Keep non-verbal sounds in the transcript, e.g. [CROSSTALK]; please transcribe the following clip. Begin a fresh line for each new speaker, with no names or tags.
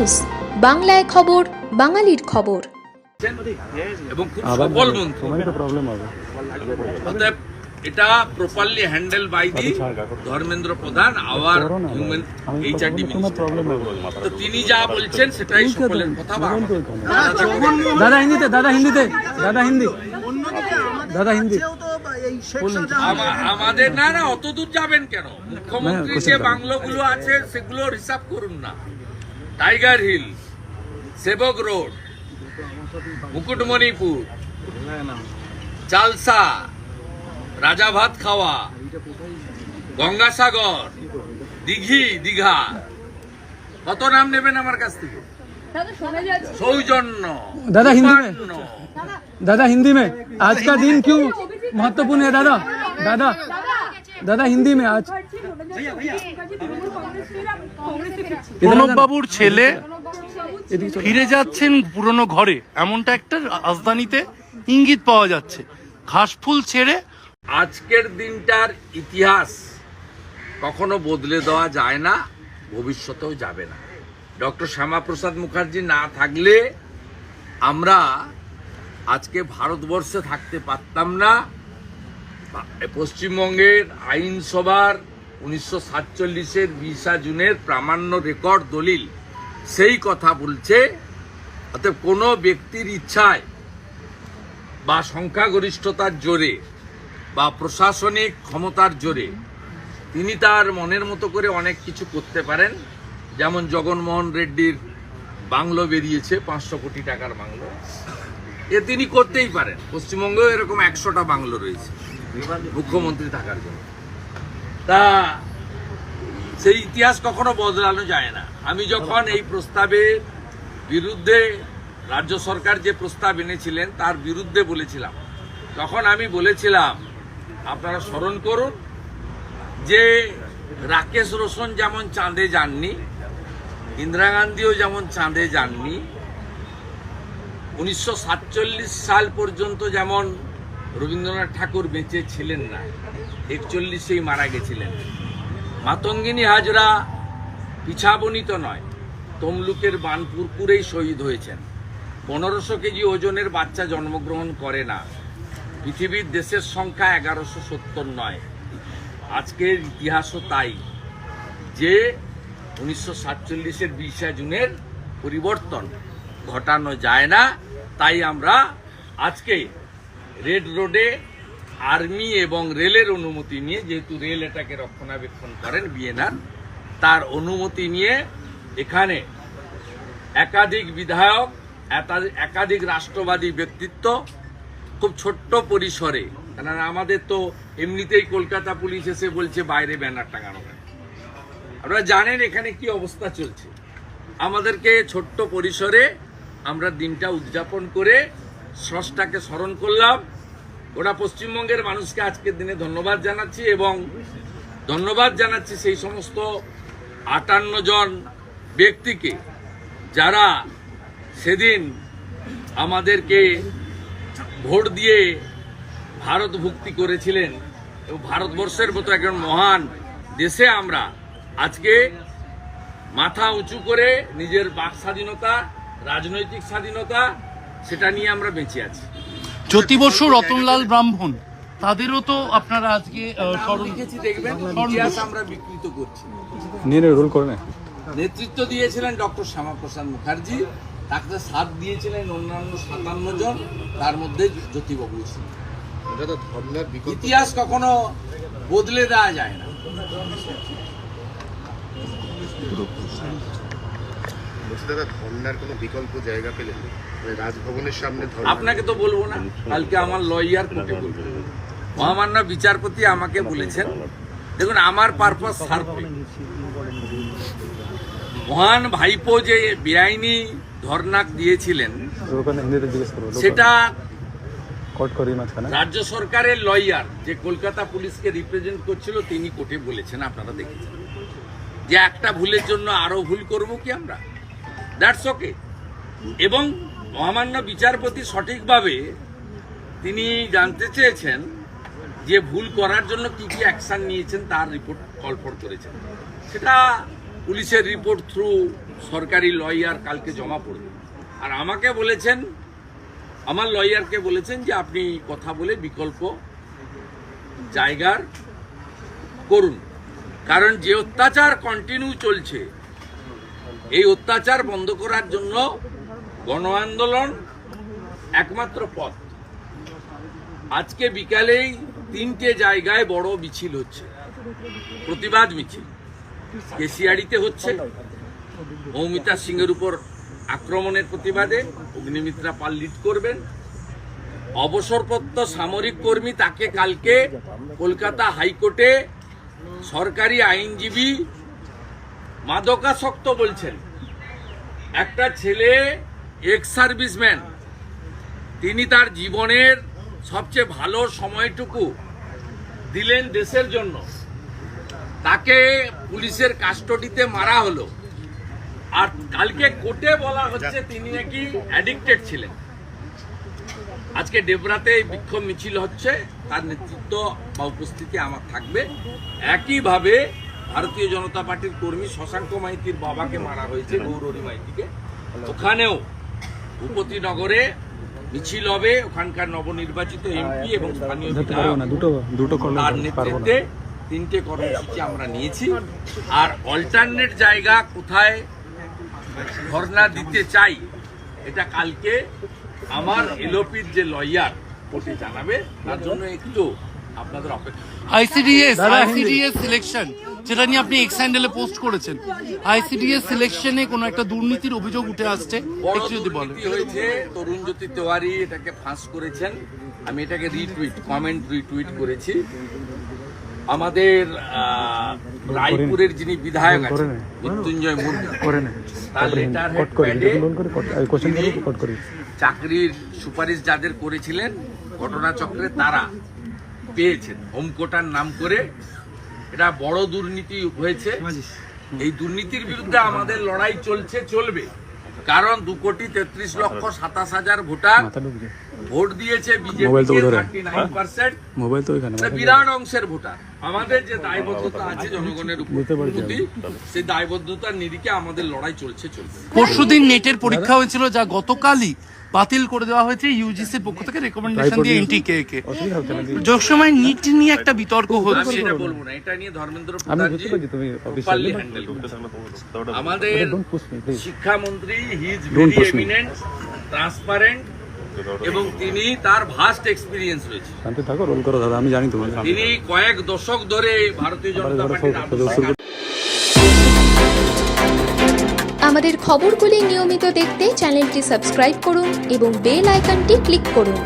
News বাংলায় খবর বাঙালির খবর।
এবং খুব সবল মন্ত্রী
তোমারই তো প্রবলেম হবে
অতএব এটা properly handle by the
Dharmendra Pradhan
our
human
HRD তো তিনি যা বলছেন সেটাই সকলের কথা
দাদা হিন্দিতে দাদা হিন্দিতে দাদা হিন্দি। দাদা হিন্দি।
আমাদের না না অত দূর যাবেন কেন? মুখ্যমন্ত্রী যে? বাংলোগুলো আছে সেগুলোর হিসাব করুন না। Tiger hill Sevoke road Mukutmanipur Chalsa রাজা ভাত খাওয়া গঙ্গাসাগর দিঘি দীঘা কত নাম নেবেন আমার কাছ থেকে সৌজন্য
দাদা হিন্দি में
উপান্ন,
दादा हिंदी में आज का दिन क्यों महत्वपूर्ण है दादा दादा दादा हिंदी में आज
প্রণববাবুর ছেলে ফিরে যাচ্ছেন পুরনো ঘরে। এমনটা একটা রাজধানীতে ইঙ্গিত পাওয়া যাচ্ছে। ঘাসফুল ছেড়ে
আজকের দিনটার ইতিহাস কখনো বদলে দেওয়া যায় না ভবিষ্যতেও যাবে না। ডক্টর শ্যামাপ্রসাদ মুখার্জি না থাকলে আমরা আজকে ভারতবর্ষে থাকতে পারতাম না। পশ্চিমবঙ্গের আইনসভার উনিশশো সাতচল্লিশের বিশা জুনের প্রামাণ্য রেকর্ড দলিল। সেই কথা বলছে, অতএব কোনো ব্যক্তির ইচ্ছায় বা সংখ্যাগরিষ্ঠতার জোরে বা প্রশাসনিক ক্ষমতার জোরে তিনি তার মনের মতো করে অনেক কিছু করতে পারেন। যেমন জগনমোহন রেড্ডির বাংলো বেরিয়েছে, পাঁচশো কোটি টাকার বাংলো। এ তিনি করতেই পারেন। পশ্চিমবঙ্গেও এরকম একশোটা বাংলো রয়েছে, মুখ্যমন্ত্রী থাকার জন্য। তা সেই ইতিহাস কখনো বদলানো যায় না। আমি যখন এই প্রস্তাবের বিরুদ্ধে রাজ্য সরকার যে প্রস্তাব এনেছিলেন, তার বিরুদ্ধে বলেছিলাম। তখন আমি বলেছিলাম, আপনারা স্মরণ করুন যে রাকেশ রোশন যেমন চাঁদে যাননি, ইন্দিরা গান্ধীও যেমন চাঁদে যাননি, উনিশশো সাতচল্লিশ সাল পর্যন্ত যেমন রবীন্দ্রনাথ ঠাকুর বেঁচে ছিলেন না একচল্লিশেই মারা গেছিলেন। মাতঙ্গিনী হাজরা পিছাবনিত নয়, তমলুকের বানপুরপুরেই শহীদ হয়েছেন। পনেরোশো কেজি ওজনের বাচ্চা জন্মগ্রহণ করে না। পৃথিবীর দেশের সংখ্যা এগারোশো সত্তর নয়। আজকের ইতিহাসও তাই যে উনিশশো সাতচল্লিশের বিশে জুনের পরিবর্তন ঘটানো যায় না, তাই আমরা আজকে রেড রোডে আর্মি এবং রেলের অনুমতি নিয়ে, যেহেতু রেল এটাকে রক্ষণাবেক্ষণ করেন বিএনআর, তার অনুমতি নিয়ে এখানে একাধিক বিধায়ক, একাধিক রাষ্ট্রবাদী ব্যক্তিত্ব খুব ছোট্ট পরিসরে, কেননা আমাদের তো এমনিতেই কলকাতা পুলিশ এসে বলছে, বাইরে ব্যানার টাঙানো কেন? আপনারা জানেন এখানে কি অবস্থা চলছে। আমাদেরকে ছোট্ট পরিসরে আমরা দিনটা উদযাপন করে, স্রষ্টাকে স্মরণ করলাম ওরা পশ্চিমবঙ্গের মানুষকে আজকের দিনে ধন্যবাদ জানাচ্ছি এবং ধন্যবাদ জানাচ্ছি সেই সমস্ত আটান্ন জন ব্যক্তিকে যারা সেদিন আমাদেরকে ভোট দিয়ে ভারত ভুক্তি করেছিলেন এবং ভারতবর্ষের মতো একজন মহান দেশে আমরা আজকে মাথা উঁচু করে নিজের বাক স্বাধীনতা, রাজনৈতিক স্বাধীনতা, সেটা নিয়ে আমরা বেঁচে আছি।
জ্যোতি বসু রতনলাল ব্রাহ্মণ। তাদেরও তো আপনারা আজকে
দেখবেন আমরা বিকৃত করছি।
নিয়ে রোল করে না
নেতৃত্ব দিয়েছিলেন ডক্টর শ্যামাপ্রসাদ মুখার্জি। তাকে সাথ দিয়েছিলেন অন্যান্য সাতান্ন জন। তার মধ্যে জ্যোতিবাবু ছিলেন। ইতিহাস কখনো বদলে দেওয়া যায় না।
বলছি দাদা ধর্নার কোনো বিকল্প জায়গা পেলেন মানে রাজভবনের সামনে
আপনাকে তো বলব না কালকে আমার লয়ার কোর্টে বলব। মহামান্য বিচারপতি আমাকে বলেছেন দেখুন আমার পারপাস সার্ভে মহান ভাইপো যে বেআইনি ধর্নাক দিয়েছিলেন সেটা রাজ্য সরকারের লয়ার যে কলকাতা পুলিশকে রিপ্রেজেন্ট করছিল তিনি কোর্টে বলেছেন আপনারা দেখেছেন। যে একটা ভুলের জন্য আরও ভুল করব কি আমরা? দ্যাটস ওকে এবং মহামান্য বিচারপতি সঠিকভাবে তিনি জানতে চেয়েছেন যে ভুল করার জন্য কি কি অ্যাকশন নিয়েছেন, তার রিপোর্ট কলফর করেছেন। সেটা পুলিশের রিপোর্ট থ্রু সরকারি লয়ার কালকে জমা পড়বে। আর আমাকে বলেছেন, আমার লয়ারকে বলেছেন যে আপনি কথা বলে বিকল্প জায়গার করুন। কারণ যে অত্যাচার কন্টিনিউ চলছে এই অত্যাচার বন্ধ করার জন্য গণ আন্দোলন একমাত্র পথ। আজকে বিকালেই তিনটে জায়গায় বড় মিছিল হচ্ছে, প্রতিবাদ মিছিল। কেশিয়াড়িতে হচ্ছে, মৌমিতা সিংয়ের উপর আক্রমণের প্রতিবাদে অগ্নিমিত্রা পাল লিড করবেন। অবসরপ্রাপ্ত সামরিক কর্মী তাকে কালকে কলকাতা হাইকোর্টে সরকারি আইনজীবী মাদকাসক্ত বলছেন। একটা ছেলে এক্স সার্ভিসম্যান তিনি তার জীবনের সবচেয়ে ভালো সময়টুকু দিলেন দেশের জন্য। তাকে পুলিশের কাস্টডিতে মারা হলো। আর কালকে কোর্টে বলা হচ্ছে তিনি নাকি অ্যাডিক্টেড ছিলেন। আজকে ডেবরাতে বিক্ষোভ মিছিল হচ্ছে তার নেতৃত্ব বা উপস্থিতি আমার থাকবে। একইভাবে ভারতীয় জনতা পার্টির কর্মী শশাঙ্ক মাইতির বাবাকে মারা হয়েছে গৌরী মাইতিকে। ওখানেও ভূপতিনগরে মিছিল হবে ওখানকার নবনির্বাচিত এমপি এবং স্থানীয় তার নেতৃত্বে তিনটে কর্মসূচি আমরা নিয়েছি। আর অল্টারনেট জায়গা কোথায় ধর্ণা দিতে চাই এটা কালকে আমার এলোপির যে লয়ার ওটি জানাবে। তার জন্য একটু আপনাদের অপেক্ষা
আইসিডিএস আইসিডিএস সিলেকশন যেটা নিয়ে আপনি এক্স হ্যান্ডেলে পোস্ট করেছেন। আইসিডিএস সিলেকশনে কোনো একটা দুর্নীতির অভিযোগ উঠে আসছে একটু যদি বলেন।
হয়েছে তরুণ জ্যোতি তেওয়ারি এটাকে ফাঁস করেছেন। আমি এটাকে রিটুইট কমেন্ট রিটুইট করেছি। আমাদের আহ, রায়পুরের যিনি বিধায়ক আছেন মৃত্যুঞ্জয় [LAUGHS] তিনি চাকরির সুপারিশ যাদের করেছিলেন ঘটনাচক্রে তারা। পেয়েছেন। হোমকোটার নাম করে এটা বড় দুর্নীতি হয়েছে। এই দুর্নীতির বিরুদ্ধে আমাদের লড়াই চলছে চলবে। কারণ দু কোটি তেত্রিশ লক্ষ সাতাশ হাজার ভোটার ভোট দিয়েছে বিজেপি
মোবাইল তো ওইখানে
বিরাট অংশের ভোটার। আমাদের যে দায়বদ্ধতা আছে জনগণের
বুঝতে পারছি
প্রতি, সেই দায়বদ্ধতার নিরিখে আমাদের লড়াই চলছে
পরশুদিন নেটের পরীক্ষা হয়েছিল যা গতকালই বাতিল করে দেওয়া হয়েছে ইউজিসির পক্ষ থেকে রেকমেন্ডেশন দিয়ে এনটিকে কে।
না
যোগ সময় নিট নিয়ে একটা বিতর্ক হচ্ছে।
এটা বলব না এটা নিয়ে ধর্মেন্দ্র করছে। আমাদের শিক্ষামন্ত্রী he
is very
eminent transparent এবং তিনি তার ভাস্ট এক্সপিরিয়েন্স রয়েছে।
শান্তি থাকো রোল করো দাদা আমি জানি তো
তিনি কয়েক দশক ধরে ভারতীয় জনতা পার্টির
আমাদের খবরগুলি নিয়মিত দেখতে চ্যানেলটি সাবস্ক্রাইব করুন এবং বেল আইকনটি ক্লিক করুন।